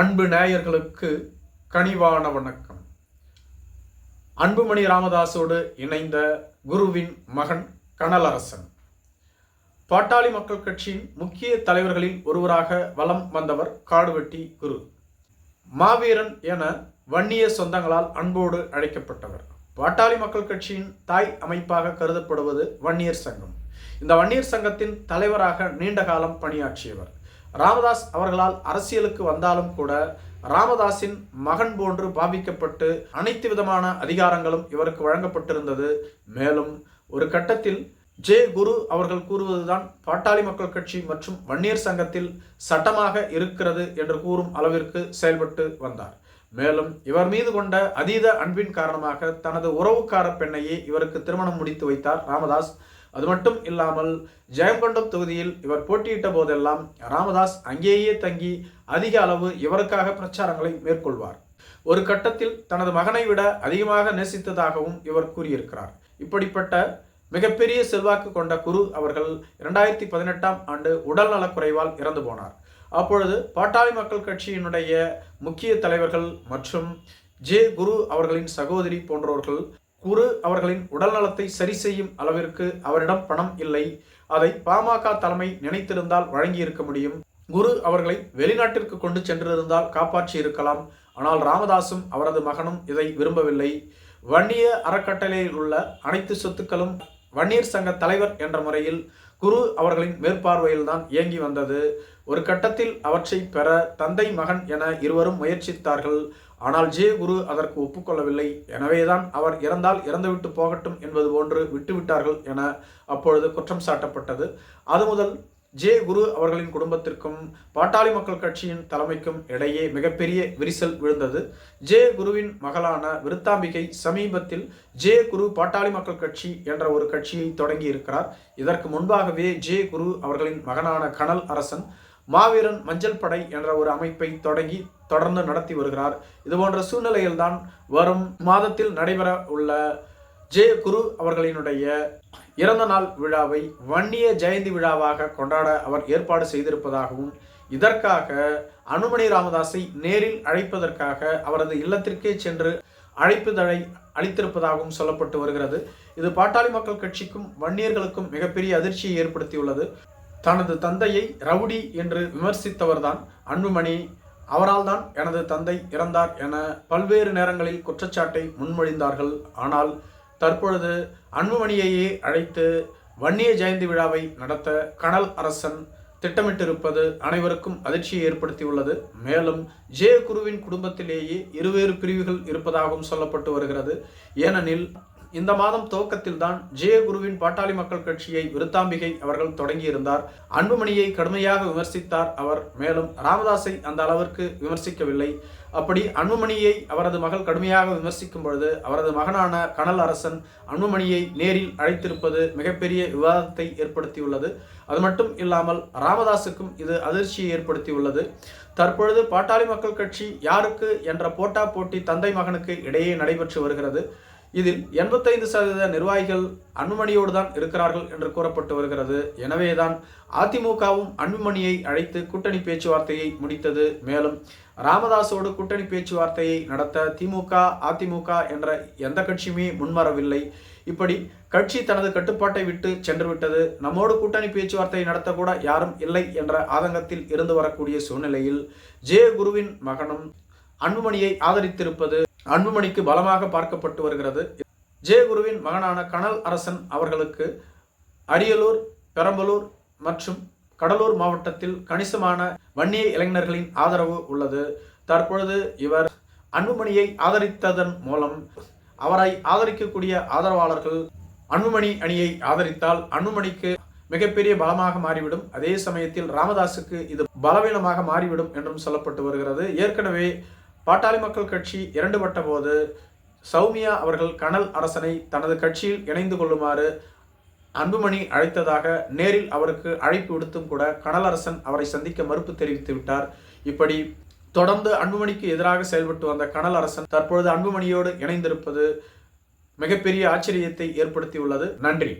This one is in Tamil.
அன்பு நேயர்களுக்கு கனிவான வணக்கம். அன்புமணி ராமதாஸோடு இணைந்த குருவின் மகன் கனலரசன். பாட்டாளி மக்கள் கட்சியின் முக்கிய தலைவர்களில் ஒருவராக வலம் வந்தவர் காடுவெட்டி குரு. மாவீரன் என வன்னிய சொந்தங்களால் அன்போடு அழைக்கப்பட்டவர். பாட்டாளி மக்கள் கட்சியின் தாய் அமைப்பாக கருதப்படுவது வன்னியர் சங்கம். இந்த வன்னியர் சங்கத்தின் தலைவராக நீண்ட காலம் பணியாற்றியவர். ராமதாஸ் அவர்களால் அரசியலுக்கு வந்தாலும் கூட ராமதாஸின் மகன் போன்று பாவிக்கப்பட்டு அனைத்து விதமான அதிகாரங்களும் இவருக்கு வழங்கப்பட்டிருந்தது. மேலும் ஒரு கட்டத்தில் ஜே குரு அவர்கள் கூறுவதுதான் பாட்டாளி மக்கள் கட்சி மற்றும் வன்னியர் சங்கத்தில் சட்டமாக இருக்கிறது என்று கூறும் அளவிற்கு செயல்பட்டு வந்தார். மேலும் இவர் மீது கொண்ட அதீத அன்பின் காரணமாக தனது உறவுக்கார பெண்ணையே இவருக்கு திருமணம் முடித்து வைத்தார் ராமதாஸ். அது மட்டும் இல்லாமல் ஜெயங்கொண்டம் தொகுதியில் இவர் போட்டியிட்ட போதெல்லாம் ராமதாஸ் அங்கேயே தங்கி அதிக அளவு இவருக்காக பிரச்சாரங்களை மேற்கொள்வார். ஒரு கட்டத்தில் தனது மகனை விட அதிகமாக நேசித்ததாகவும் இவர் கூறியிருக்கிறார். இப்படிப்பட்ட மிகப்பெரிய செல்வாக்கு கொண்ட குரு அவர்கள் இரண்டாயிரத்தி பதினெட்டாம் ஆண்டு உடல் நலக்குறைவால் இறந்து போனார். அப்பொழுது பாட்டாளி மக்கள் கட்சியினுடைய முக்கிய தலைவர்கள் மற்றும் ஜே குரு அவர்களின் சகோதரி போன்றவர்கள் குரு அவர்களின் உடல்நலத்தை சரி செய்யும் அளவிற்கு அவரிடம் பணம் இல்லை. அதை பாமக தலைமை நினைத்திருந்தால் வழங்கியிருக்க முடியும். குரு அவர்களை வெளிநாட்டிற்கு கொண்டு சென்றிருந்தால் காப்பாற்றி இருக்கலாம். ஆனால் ராமதாசும் அவரது மகனும் இதை விரும்பவில்லை. வன்னிய அறக்கட்டளையில் உள்ள அனைத்து சொத்துக்களும் வன்னியர் சங்க தலைவர் என்ற முறையில் குரு அவர்களின் மேற்பார்வையில்தான் இயங்கி வந்தது. ஒரு கட்டத்தில் அவற்றை பெற தந்தை மகன் என இருவரும் முயற்சித்தார்கள். ஆனால் ஜே குரு அதற்கு ஒப்புக்கொள்ளவில்லை. எனவேதான் அவர் இறந்தால் இறந்துவிட்டு போகட்டும் என்பது போன்று விட்டுவிட்டார்கள் என அப்பொழுது குற்றம் சாட்டப்பட்டது. அது முதல் ஜே குரு அவர்களின் குடும்பத்திற்கும் பாட்டாளி மக்கள் கட்சியின் தலைமைக்கும் இடையே மிகப்பெரிய விரிசல் விழுந்தது. ஜே குருவின் மகளான விருத்தாம்பிகை சமீபத்தில் ஜே குரு பாட்டாளி மக்கள் கட்சி என்ற ஒரு கட்சியை தொடங்கி இருக்கிறார் இதற்கு முன்பாகவே ஜே குரு அவர்களின் மகனான கனல் அரசன் மாவீரன் மஞ்சள் படை என்ற ஒரு அமைப்பை தொடங்கி தொடர்ந்து நடத்தி வருகிறார். இதுபோன்ற சூழ்நிலையில்தான் வரும் மாதத்தில் நடைபெற உள்ள ஜே குரு அவர்களினுடைய இறந்த நாள் விழாவை வன்னிய ஜெயந்தி விழாவாக கொண்டாட அவர் ஏற்பாடு செய்திருப்பதாகவும் இதற்காக அனுமணி ராமதாஸை நேரில் அழைப்பதற்காக அவரது இல்லத்திற்கே சென்று அழைப்புதழை அளித்திருப்பதாகவும் சொல்லப்பட்டு வருகிறது. இது பாட்டாளி மக்கள் கட்சிக்கும் வன்னியர்களுக்கும் மிகப்பெரிய அதிர்ச்சியை ஏற்படுத்தியுள்ளது. தனது தந்தையை ரவுடி என்று விமர்சித்தவர்தான் அன்புமணி அவரால் தான் எனது தந்தை இறந்தார் என பல்வேறு நேரங்களில் குற்றச்சாட்டை முன்மொழிந்தார்கள். ஆனால் தற்பொழுது அன்புமணியையே அழைத்து வன்னிய ஜெயந்தி விழாவை நடத்த கனல் அரசன் திட்டமிட்டிருப்பது அனைவருக்கும் அதிர்ச்சியை ஏற்படுத்தியுள்ளது. மேலும் ஜெயகுருவின் குடும்பத்திலேயே இருவேறு பிரிவுகள் இருப்பதாகவும் சொல்லப்பட்டு வருகிறது. ஏனெனில் இந்த மாதம் துவக்கத்தில் தான் ஜெயகுருவின் பாட்டாளி மக்கள் கட்சியை விருத்தாம்பிகை அவர்கள் தொடங்கியிருந்தார். அன்புமணியை கடுமையாக விமர்சித்தார் அவர். மேலும் ராமதாஸை அந்த அளவிற்கு விமர்சிக்கவில்லை. அப்படி அன்புமணியை அவரது மகள் கடுமையாக விமர்சிக்கும் பொழுது அவரது மகனான கனல் அரசன் அன்புமணியை நேரில் அழைத்திருப்பது மிகப்பெரிய விவாதத்தை ஏற்படுத்தியுள்ளது. அது மட்டும் இல்லாமல் ராமதாஸுக்கும் இது அதிர்ச்சியை ஏற்படுத்தியுள்ளது. தற்பொழுது பாட்டாளி மக்கள் கட்சி யாருக்கு என்ற போட்டா போட்டி தந்தை மகனுக்கு இடையே நடைபெற்று வருகிறது. இதில் எண்பத்தைந்து சதவீத நிர்வாகிகள் அன்புமணியோடு தான் இருக்கிறார்கள் என்று கூறப்பட்டு வருகிறது. எனவேதான் அதிமுகவும் அன்புமணியை அழைத்து கூட்டணி பேச்சுவார்த்தையை முடித்தது. மேலும் ராமதாஸோடு கூட்டணி பேச்சுவார்த்தையை நடத்த திமுக அதிமுக என்ற எந்த கட்சியுமே முன்வரவில்லை. இப்படி கட்சி தனது கட்டுப்பாட்டை விட்டு சென்றுவிட்டது. நம்மோடு கூட்டணி பேச்சுவார்த்தை நடத்தக்கூட யாரும் இல்லை என்ற ஆதங்கத்தில் இருந்து வரக்கூடிய சூழ்நிலையில் ஜே குருவின் மகனும் அன்புமணியை ஆதரித்திருப்பது அன்புமணிக்கு பலமாக பார்க்கப்பட்டு வருகிறது. ஜெயகுருவின் மகனான கனல் அரசன் அவர்களுக்கு அரியலூர் பெரம்பலூர் மற்றும் கடலூர் மாவட்டத்தில் கணிசமான வன்னிய இளைஞர்களின் ஆதரவு உள்ளது. தற்பொழுது இவர் அன்புமணியை ஆதரித்ததன் மூலம் அவரை ஆதரிக்கக்கூடிய ஆதரவாளர்கள் அன்புமணி அணியை ஆதரித்தால் அன்புமணிக்கு மிகப்பெரிய பலமாக மாறிவிடும். அதே சமயத்தில் ராமதாஸுக்கு இது பலவீனமாக மாறிவிடும் என்றும் சொல்லப்பட்டு வருகிறது. ஏற்கனவே பாட்டாளி மக்கள் கட்சி இரண்டுபட்ட போது சௌமியா அவர்கள் கனல் அரசனை தனது கட்சியில் இணைந்து கொள்ளுமாறு அன்புமணி அழைத்ததாக நேரில் அவருக்கு அழைப்பு விடுத்தும் கூட கனலரசன் அவரை சந்திக்க மறுப்பு தெரிவித்து விட்டார். இப்படி தொடர்ந்து அன்புமணிக்கு எதிராக செயல்பட்டு வந்த கனல் அரசன் தற்பொழுது அன்புமணியோடு இணைந்திருப்பது மிகப்பெரிய ஆச்சரியத்தை ஏற்படுத்தியுள்ளது. நன்றி.